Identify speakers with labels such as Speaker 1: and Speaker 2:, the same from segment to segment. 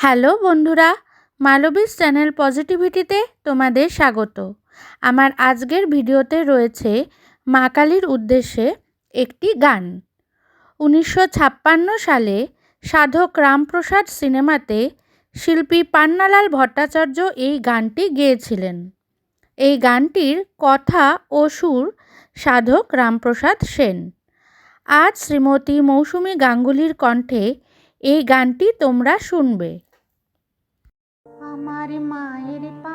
Speaker 1: Hello বন্ধুরা, মালবীর channel পজিটিভিটিতে তোমাদের স্বাগত। আমার আজকের ভিডিওতে রয়েছে মা কালীর উদ্দেশ্যে একটি গান। উনিশশো ছাপ্পান্ন সালে সাধক রামপ্রসাদ সিনেমাতে শিল্পী পান্নালাল ভট্টাচার্য এই গানটি গেয়েছিলেন। এই গানটির কথা ও সুর সাধক রামপ্রসাদ সেন। আজ শ্রীমতী মৌসুমী গাঙ্গুলির কণ্ঠে এই গানটি তোমরা শুনবে।
Speaker 2: আমার মায়ের পা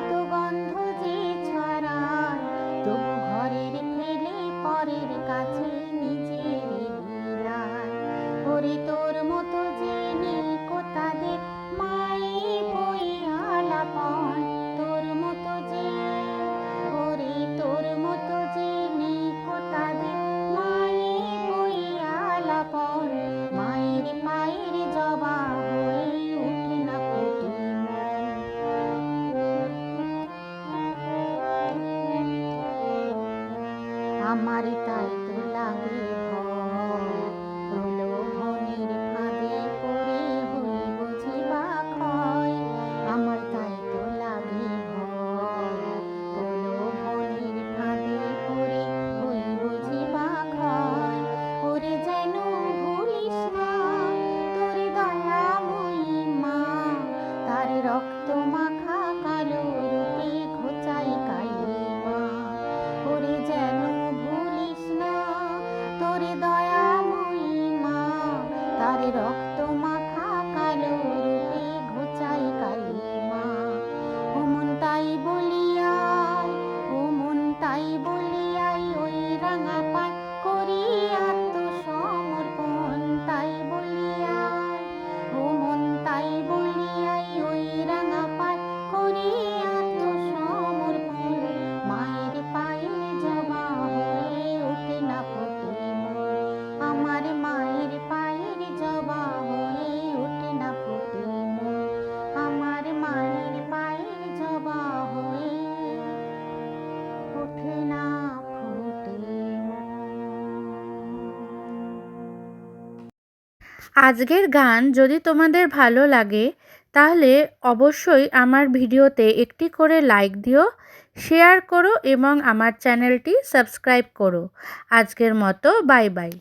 Speaker 2: 後が আমার তাই তো লাগে। ঝরে রক্ত ওঠে না
Speaker 1: আজকের গান যদি তোমাদের ভালো লাগে, তাহলে অবশ্যই আমার ভিডিওতে একটি করে লাইক দিও, শেয়ার করো এবং আমার চ্যানেলটি সাবস্ক্রাইব করো। আজকের মতো, বাই বাই।